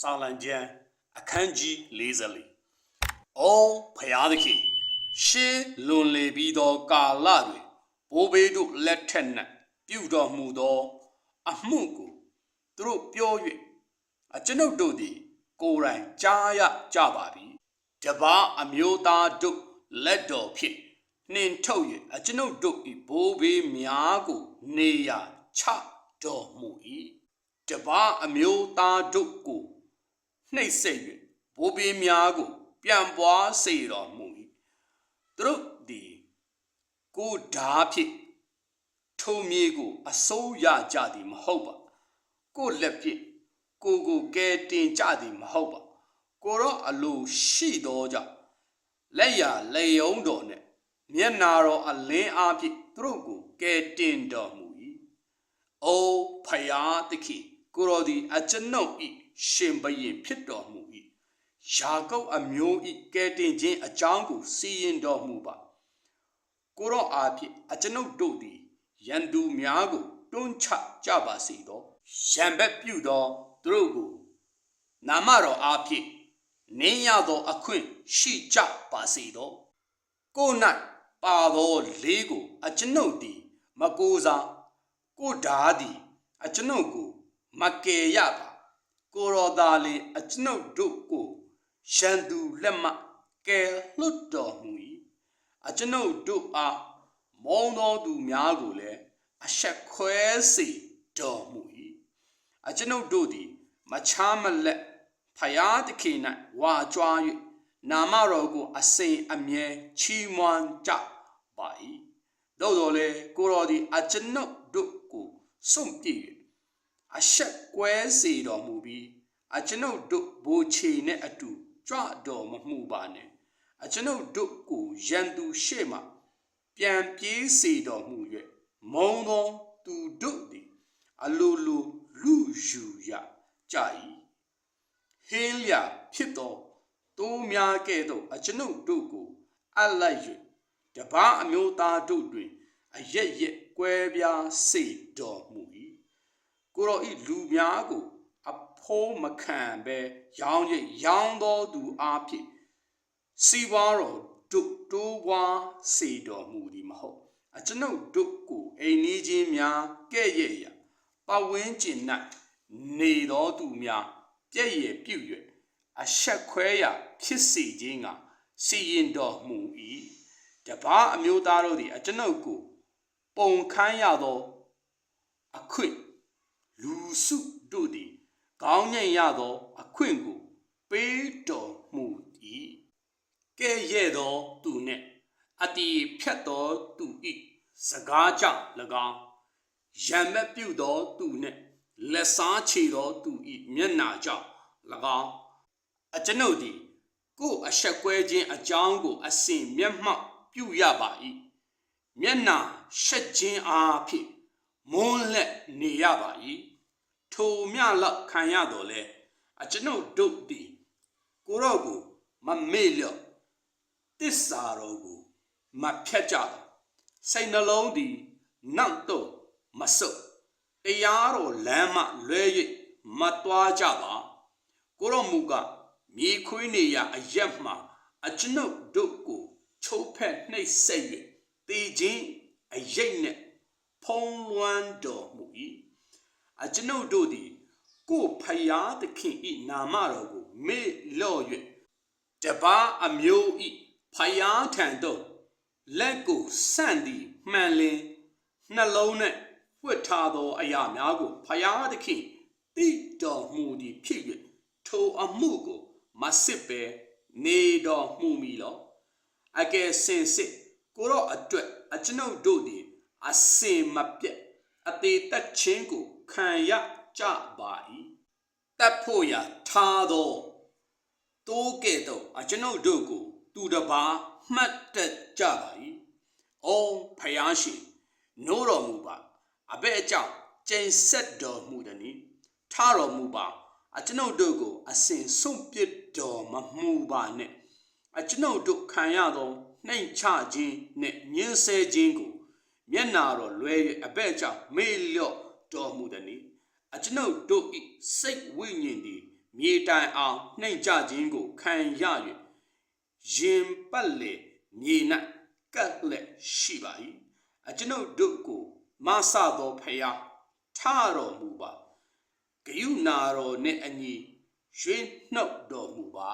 စာလံကျမ်းအခန်းကြီး44အောဖျားသခင်ရှေးလွန်လေပြီးသောကာလတွင်ဘိုးဘေးတို့လက်ထက်၌ပြုတော်မူသော အမှုကိုသူတို့ပြော၍အကျွန်ုပ်တို့သည် ကိုယ်တိုင်ကြားရကြပါပြီတပါအမျိုးသားတို့လက်တော်ဖြင့်နှင်ထုတ်၍အကျွန်ုပ်တို့၏ဘိုးဘေးများကို နေရာချတော်မူ၏တပါအမျိုးသားတို့ကို နှိပ်စက်၍ဘိုးဘေးများကို ပြန်ပွားစေတော်မူ၏သူတို့သည်ကိုယ်ဓာဖြင့်ထုံမြေကို အစိုးရကြသည်မဟုတ်ပါကိုယ်လက်ဖြင့်ကိုယ်ကိုကဲတင်ကြသည်မဟုတ်ပါကိုတော့အလိုရှိသောကြောင့်လက်ရလေယုံတော်နဲ့မျက်နာတော်အလင်းအားဖြင့်သူတို့ကိုကဲတင်တော်မူ၏အိုဖယားသခင် ကိုရောသည်အကျွန်ုပ်၏ရှင်ဘရင်ဖြစ်တော်မူ၏ယာကုပ်အမျိုး၏ကဲတင်ခြင်းအကြောင်းကိုစီရင်တော်မူပါကိုရောအားဖြင့်အကျွန်ုပ်တို့သည်ရန်သူများကိုတွန်းချကြပါစေသောရံဘက်ပြုသောသူတို့ကိုနာမတော်အားဖြင့်နင်းရသောအခွင့်ရှိကြပါစေသောကို၌ပါသောလေးကို အကျွန်ုပ်သည် မကိုးစားကိုဓာသည် အကျွန်ုပ်ကို မကယ်ရပါကိုရောသားလေးအကျွန်ုပ်တို့ကိုရန်သူလက်မှကယ်လွတ်တော်မူ၏အကျွန်ုပ်တို့အားမောင်းသောသူများကိုလည်းအဆက်ခွဲစေတော်မူ၏အကျွန်ုပ်တို့သည်မချားမလက်ဖယားသခင်၌ဝါကြွား၍နာမတော်ကိုအစဉ်အမြဲချီးမွမ်းကြပါ၏သို့တော်လည်းကိုတော်သည်အကျွန်ုပ်တို့ကိုစွန့်ပြေ၍ အဆက်ကွဲစေတော်မူပြီးအကျွန်ုပ်တို့ဘိုးချေနဲ့အတူကြွတော်မမှုပါနဲ့အကျွန်ုပ်တို့ကိုရန်သူရှေ့မှပြန်ပြေးစေတော်မူ၍မုံသောသူတို့သည်အလိုလိုလူယူရကြ၏ဟင်းလျာဖြစ်သောတိုးများကဲ့သို့အကျွန်ုပ်တို့ကိုအပ်လိုက်၍တပားအမျိုးသားတို့တွင်အရက်ရက်ကွဲပြားစေတော်မူ၏ ကိုရောဤလူများကိုအဖိုးမခံဘဲရောင်းရိပ်ရောင်းသောသူအားဖြင့်စီးပွားတော်တို့တိုးပွားစေတော်မူသည်မဟုတ်အကျွန်ုပ်တို့ကိုအိမ်နီးချင်းများကဲ့ရဲ့ရာပဝင်းကျင်၌နေသောသူများပြည့်ရပြု၍အဆက်ခွဲရာဖြစ်စေခြင်းကစီရင်တော်မူ၏တပါးအမျိုးသားတို့သည်အကျွန်ုပ်ကိုပုံခန်းရသောအခွင့် လူစုတို့သည်ကောင်းညင်ရသောအခွင့်ကိုပေးတော်မူ၏ကဲ့ရဲ့သောသူနှင့်အတီဖြတ်သောသူ၏စကားကြောင့်၎င်းရံမက်ပြုသောသူနှင့်လက်စားချေသောသူ၏မျက်နာကြောင့်၎င်းအကျွန်ုပ်သည်ကိုယ်အဆက်ကွဲခြင်းအကြောင်းကိုအစဉ်မျက်မှောက်ပြုရပါ၏မျက်နာရှက်ခြင်းအားဖြင့် မွန်းလက်နေရပါ၏ထိုမြလောက်ခံရတော်လဲအကျွန်ုပ်တို့သည်ကိုရော့ကိုမမေ့လျော့တစ္ဆာတော်ကိုမဖြတ်ကြပါစိတ်နှလုံးသည်နောက်တော့မဆုတ်တရားတော်လမ်းမှလွဲ၍မသွားကြပါကိုရော့မူကမြေခွေးနေရအရက်မှအကျွန်ုပ်တို့ကိုချိုးဖက်နှိပ်စက်၍တေခြင်းအရိတ်နှင့် ဖုံးလွှမ်းတော်မူ၏အကျွန်ုပ်တို့သည်ကိုဖယားသခင်၏နာမတော်ကိုမေ့လော့၍တပါအမျိုး၏ဖယားထံသို့လက်ကိုဆန့်သည်မှန်လင်နှလုံးနှင့်ဖွက်ထားသောအရာများကိုဖယားသခင်သိတော်မူသည်ဖြစ်၍ထိုအမှုကိုမစစ်ပဲနေတော်မူမီလောအကယ်စင်စစ်ကိုတော့အတွက်အကျွန်ုပ်တို့သည် အစင်မပြတ်အသေးသက်ခြင်းကိုခံရကြပါ၏တပ်ဖို့ရာထားသောတိုးကဲ့သို့အကျွန်ုပ်တို့ကို သူတပါမှတ်တက်ကြပါ၏အိုးဖယားရှင်နိုးတော်မူပါအဘဲအကြောင်းကျိန်ဆက်တော်မူသည်။ထားတော်မူပါအကျွန်ုပ်တို့ကို အစဉ်ဆုံးပစ်တော်မမူပါနဲ့အကျွန်ုပ်တို့ခံရသောနှိမ်ချခြင်းနှင့်ညှင်းဆဲခြင်းကို မျက်နာတော်လွဲ၍အဘဲ့ကြောင့်မေ့လျော့တော်မူသည်။အကျွန်ုပ်တို့၏စိတ်ဝိညာဉ်သည်မြေတိုင်အောင်နှိမ်ကြခြင်းကိုခံရ၍ရင်ပတ်လေမြေ၌ကပ်လက်ရှိပါ၏အကျွန်ုပ်တို့ကိုမဆသောဖျားထတော်မူပါဂယုနာတော်နှင့်အညီရွေးနှုတ်တော်မူပါ